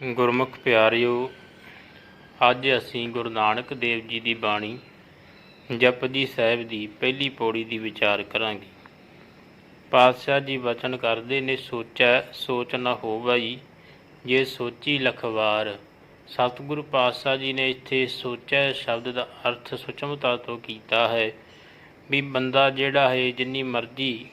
ਗੁਰਮੁਖ ਪਿਆਰਿਓ, ਅੱਜ ਅਸੀਂ ਗੁਰੂ ਨਾਨਕ ਦੇਵ ਜੀ ਦੀ ਬਾਣੀ ਜਪਜੀ ਸਾਹਿਬ ਦੀ ਪਹਿਲੀ ਪੌੜੀ ਦੀ ਵਿਚਾਰ ਕਰਾਂਗੇ। ਪਾਤਸ਼ਾਹ ਜੀ ਵਚਨ ਕਰਦੇ ਨੇ, ਸੋਚੈ, ਸੋਚ ਨਾ ਹੋਵਈ, ਜੇ ਸੋਚੀ ਲਖਵਾਰ। ਸਤਿਗੁਰੂ ਪਾਤਸ਼ਾਹ ਜੀ ਨੇ ਇੱਥੇ ਸੋਚੈ ਸ਼ਬਦ ਦਾ ਅਰਥ ਸੁਚਮਤਾ ਤੋਂ ਕੀਤਾ ਹੈ ਵੀ ਬੰਦਾ ਜਿਹੜਾ ਹੈ, ਜਿੰਨੀ ਮਰਜ਼ੀ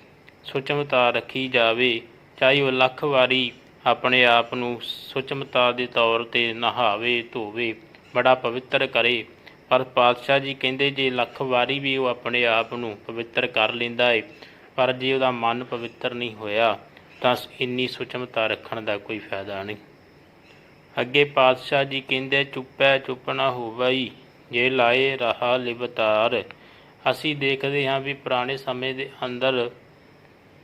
ਸੁਚਮਤਾ ਰੱਖੀ ਜਾਵੇ, ਚਾਹੇ ਉਹ ਲੱਖ ਵਾਰੀ ਆਪਣੇ ਆਪ ਨੂੰ ਸੁਚਮਤਾ ਦੇ ਤੌਰ ਤੇ ਨਹਾਵੇ, ਧੋਵੇ, ਬੜਾ ਪਵਿੱਤਰ ਕਰੇ। ਪਰ ਪਾਤਸ਼ਾਹ ਜੀ ਕਹਿੰਦੇ, ਜੇ ਲੱਖ ਵਾਰੀ ਵੀ ਉਹ ਆਪਣੇ ਆਪ ਨੂੰ ਪਵਿੱਤਰ ਕਰ ਲੈਂਦਾ ਏ, ਪਰ ਜੇ ਉਹਦਾ ਮਨ ਪਵਿੱਤਰ ਨਹੀਂ ਹੋਇਆ, ਤਾਂ ਇੰਨੀ ਸੁਚਮਤਾ ਰੱਖਣ ਦਾ ਕੋਈ ਫਾਇਦਾ ਨਹੀਂ। ਅੱਗੇ ਪਾਤਸ਼ਾਹ ਜੀ ਕਹਿੰਦੇ, ਚੁੱਪੈ ਚੁੱਪ ਨਾ ਹੋਵਈ, ਜੇ ਲਾਏ ਰਹਾ ਲਿਵਤਾਰ। ਅਸੀਂ ਦੇਖਦੇ ਹਾਂ ਵੀ ਪੁਰਾਣੇ ਸਮੇਂ ਦੇ ਅੰਦਰ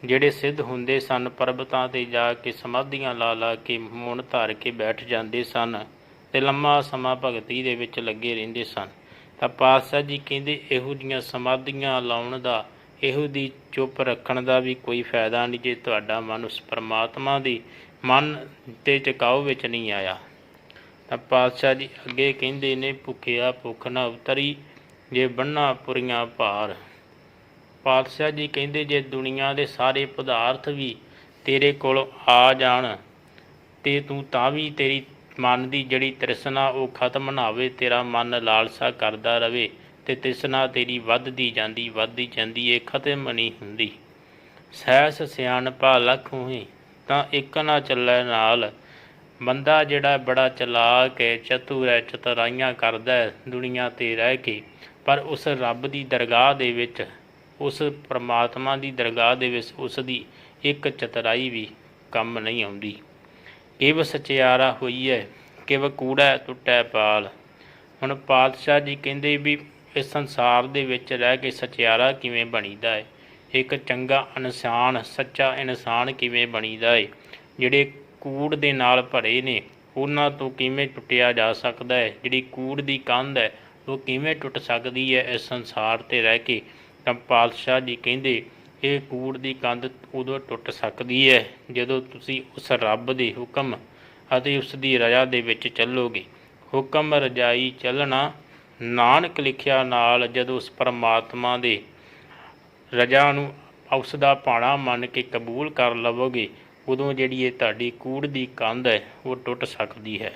ਜਿਹੜੇ ਸਿੱਧ ਹੁੰਦੇ ਸਨ, ਪਰਬਤਾਂ ਤੇ ਜਾ ਕੇ ਸਮਾਧੀਆਂ ਲਾ ਲਾ ਕੇ ਮੂਣ ਧਾਰ ਕੇ ਬੈਠ ਜਾਂਦੇ ਸਨ ਤੇ ਲੰਮਾ ਸਮਾਂ ਭਗਤੀ ਦੇ ਵਿੱਚ ਲੱਗੇ ਰਹਿੰਦੇ ਸਨ। ਤਾਂ ਪਾਤਸ਼ਾਹ ਜੀ ਕਹਿੰਦੇ, ਇਹੋ ਜੀਆਂ ਸਮਾਧੀਆਂ ਲਾਉਣ ਦਾ, ਇਹੋ ਦੀ ਚੁੱਪ ਰੱਖਣ ਦਾ ਵੀ ਕੋਈ ਫਾਇਦਾ ਨਹੀਂ ਜੇ ਤੁਹਾਡਾ ਮਨ ਉਸ ਪਰਮਾਤਮਾ ਦੀ ਮਨ ਤੇ ਟਿਕਾਓ ਵਿੱਚ ਨਹੀਂ ਆਇਆ। ਤਾਂ ਪਾਤਸ਼ਾਹ ਜੀ ਅੱਗੇ ਕਹਿੰਦੇ ਨੇ, ਭੁੱਖਿਆ ਭੁੱਖ ਨਾ ਉਤਰੀ, ਜੇ ਬੰਨਾ ਪੁਰੀਆਂ ਭਾਰ। ਪਾਤਸ਼ਾਹ ਜੀ ਕਹਿੰਦੇ, ਜੇ ਦੁਨੀਆ ਦੇ ਸਾਰੇ ਪਦਾਰਥ ਵੀ ਤੇਰੇ ਕੋਲ ਆ ਜਾਣ, ਤੇ ਤੂੰ ਤਾਂ ਵੀ ਤੇਰੀ ਮਨ ਦੀ ਜਿਹੜੀ ਤ੍ਰਿਸ਼ਨਾ ਉਹ ਖਤਮ ਨਾ ਹੋਵੇ, ਤੇਰਾ ਮਨ ਲਾਲਸਾ ਕਰਦਾ ਰਵੇ ਤੇ ਤ੍ਰਿਸ਼ਨਾ ਤੇਰੀ ਵੱਧਦੀ ਜਾਂਦੀ ਵੱਧਦੀ ਜਾਂਦੀ ਏ, ਖਤਮ ਨਹੀਂ ਹੁੰਦੀ। ਸਹਿਸ ਸਿਆਣਪਾ ਲੱਖ ਹੋਏ, ਤਾਂ ਇੱਕ ਨਾ ਚੱਲੇ ਨਾਲ। ਬੰਦਾ ਜਿਹੜਾ ਬੜਾ ਚਲਾਕ ਹੈ ਚਤੁਰ ਹੈ ਚਤੁਰਾਈਆਂ ਕਰਦਾ ਹੈ ਦੁਨੀਆ ਤੇ ਰਹਿ ਕੇ, ਪਰ ਉਸ ਰੱਬ ਦੀ ਦਰਗਾਹ ਦੇ ਵਿੱਚ ਉਸ ਪ੍ਰਮਾਤਮਾ ਦੀ ਦਰਗਾਹ ਦੇ ਵਿੱਚ ਉਸ ਦੀ ਇੱਕ ਚਤਰਾਈ ਵੀ ਕੰਮ ਨਹੀਂ ਆਉਂਦੀ। ਕਿਵ ਸਚਿਆਰਾ ਹੋਈ ਹੈ ਕਿਵ ਕੂੜਾ ਟੁੱਟੈ ਪਾਲ। ਹੁਣ ਪਾਤਸ਼ਾਹ ਜੀ ਕਹਿੰਦੇ ਵੀ ਇਸ ਸੰਸਾਰ ਦੇ ਵਿੱਚ ਰਹਿ ਕੇ ਸਚਿਆਰਾ ਕਿਵੇਂ ਬਣੀਦਾ ਹੈ? ਇੱਕ ਚੰਗਾ ਇਨਸਾਨ, ਸੱਚਾ ਇਨਸਾਨ ਕਿਵੇਂ ਬਣੀਦਾ ਹੈ? ਜਿਹੜੇ ਕੂੜ ਦੇ ਨਾਲ ਭਰੇ ਨੇ, ਉਹਨਾਂ ਤੋਂ ਕਿਵੇਂ ਟੁੱਟਿਆ ਜਾ ਸਕਦਾ ਹੈ? ਜਿਹੜੀ ਕੂੜ ਦੀ ਕੰਧ ਹੈ, ਉਹ ਕਿਵੇਂ ਟੁੱਟ ਸਕਦੀ ਹੈ ਇਸ ਸੰਸਾਰ ਤੇ ਰਹਿ ਕੇ? ਤਾਂ ਪਾਤਸ਼ਾਹ ਜੀ ਕਹਿੰਦੇ, ਇਹ ਕੂੜ ਦੀ ਕੰਧ ਉਦੋਂ ਟੁੱਟ ਸਕਦੀ ਹੈ ਜਦੋਂ ਤੁਸੀਂ ਉਸ ਰੱਬ ਦੇ ਹੁਕਮ ਅਤੇ ਉਸ ਦੀ ਰਜ਼ਾ ਦੇ ਵਿੱਚ ਚੱਲੋਗੇ। ਹੁਕਮ ਰਜਾਈ ਚੱਲਣਾ ਨਾਨਕ ਲਿਖਿਆ ਨਾਲ ਜਦੋਂ ਉਸ ਪਰਮਾਤਮਾ ਦੇ ਰਜਾ ਨੂੰ ਉਸ ਦਾ ਪਾਣਾ ਮੰਨ ਕੇ ਕਬੂਲ ਕਰ ਲਵੋਗੇ, ਉਦੋਂ ਜਿਹੜੀ ਇਹ ਤੁਹਾਡੀ ਕੂੜ ਦੀ ਕੰਧ ਹੈ, ਉਹ ਟੁੱਟ ਸਕਦੀ ਹੈ।